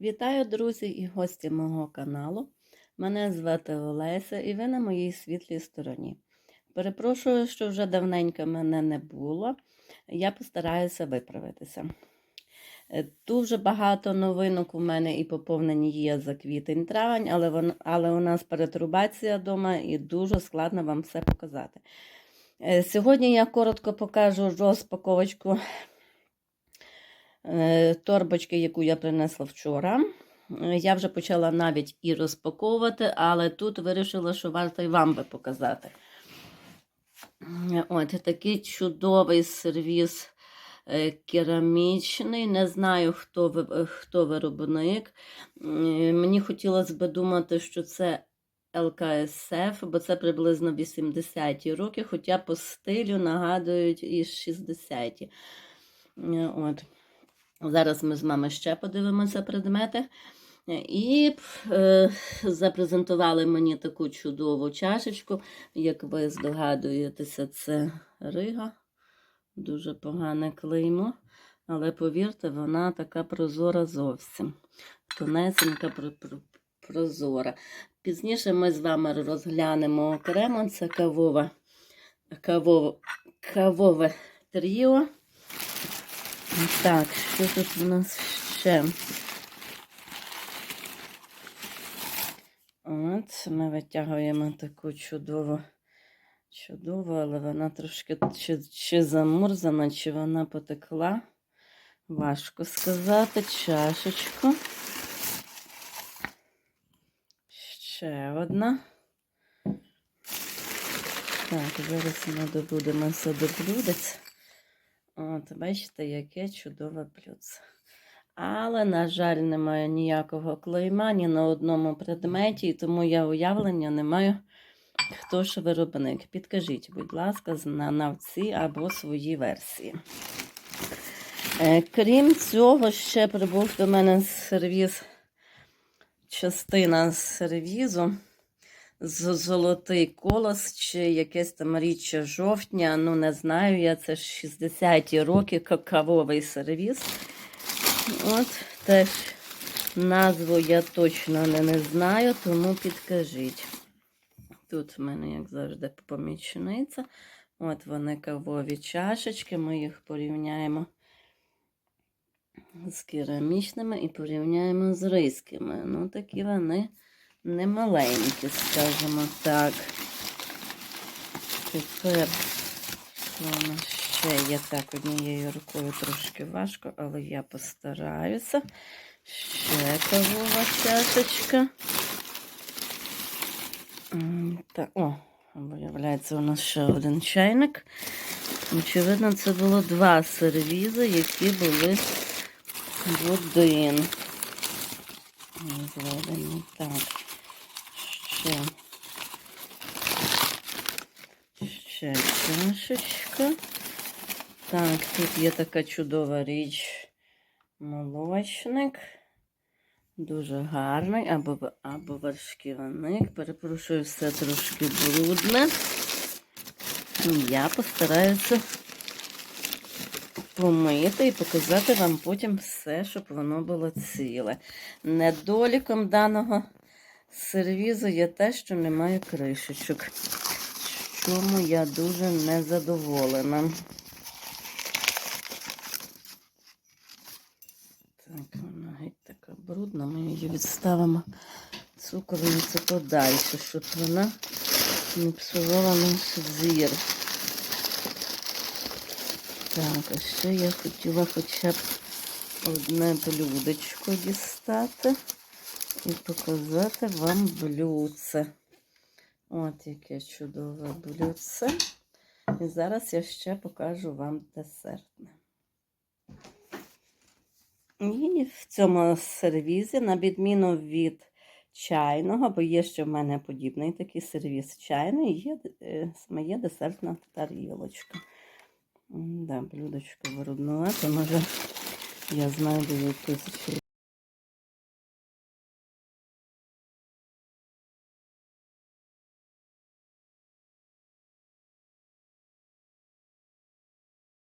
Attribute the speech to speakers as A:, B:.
A: Вітаю, друзі і гості мого каналу. Мене звати Олеся і ви на моїй світлій стороні. Перепрошую, що вже давненько мене не було. Я постараюся виправитися. Е, Дуже багато новинок у мене і поповнені є за квітень травень, але, вон, але у нас перетрубація вдома і дуже складно вам все показати. Е, Сьогодні я коротко покажу розпаковочку торбочки, яку я принесла вчора. Е, Я вже почала навіть і розпаковувати, але тут вирішила, що варто і вам би показати. Е, От такий чудовий сервіс е, керамічний. Не знаю, хто, е, хто виробник. Е, Мені хотілося б думати, що це ЛКСФ, бо це приблизно 80-ті роки, хоча по стилю нагадують і 60-ті. Е, От. Зараз ми з вами ще подивимося предмети. І е, запрезентували мені таку чудову чашечку. Як ви здогадуєтеся, це Рига. Дуже погане клеймо. Але повірте, вона така прозора зовсім. Тонесенька, про- про- прозора. Пізніше ми з вами розглянемо окремо. Це кавове, кавове, кавове тріо. Так, що тут у нас ще? От, ми витягуємо таку чудову, чудову, але вона трошки чи, чи замурзана, чи вона потекла. Важко сказати. Чашечку. Ще одна. Так, зараз ми добудемося до блюдець. От, бачите, яке чудове блюдце. Але, на жаль, немає ніякого клейма ні на одному предметі, і тому я уявлення не маю, хто ж виробник. Підкажіть, будь ласка, знавці або свої версії. Е, Крім цього, ще прибув до мене сервіз, частина сервізу золотий колос чи якесь там річчя жовтня. Ну, не знаю, я це ж 60-ті роки какавовий сервіз. От теж назву я точно не, не знаю, тому підкажіть. Тут в мене, як завжди, помічниця. От вони кавові чашечки. Ми їх порівняємо з керамічними і порівняємо з ризькими. Ну, такі вони не маленькі, скажімо так. Тепер нас ще є так однією рукою трошки важко, але я постараюся. Ще кавова чашечка. Так, о, виявляється, у нас ще один чайник. Очевидно, це було два сервізи, які були в один. Так. Ще. Ще чашечка. Так, тут є така чудова річ. Молочник. Дуже гарний, або, або вершківник. Перепрошую, все трошки брудне. Я постараюся помити і показати вам потім все, щоб воно було ціле. Недоліком даного сервізу є те, що немає кришечок. Чому я дуже незадоволена. Так, вона геть така брудна, ми її відставимо цукорницю подальше, щоб вона не псувала наш зір. Так, а ще я хотіла хоча б одне блюдечко дістати і показати вам блюдце. От яке чудове блюдце. І зараз я ще покажу вам десертне. І в цьому сервізі, на відміну від чайного, бо є ще в мене подібний такий сервіз чайний, є е, моє десертна тарілочка. Да, блюдечко виробнувати, може я знайду якусь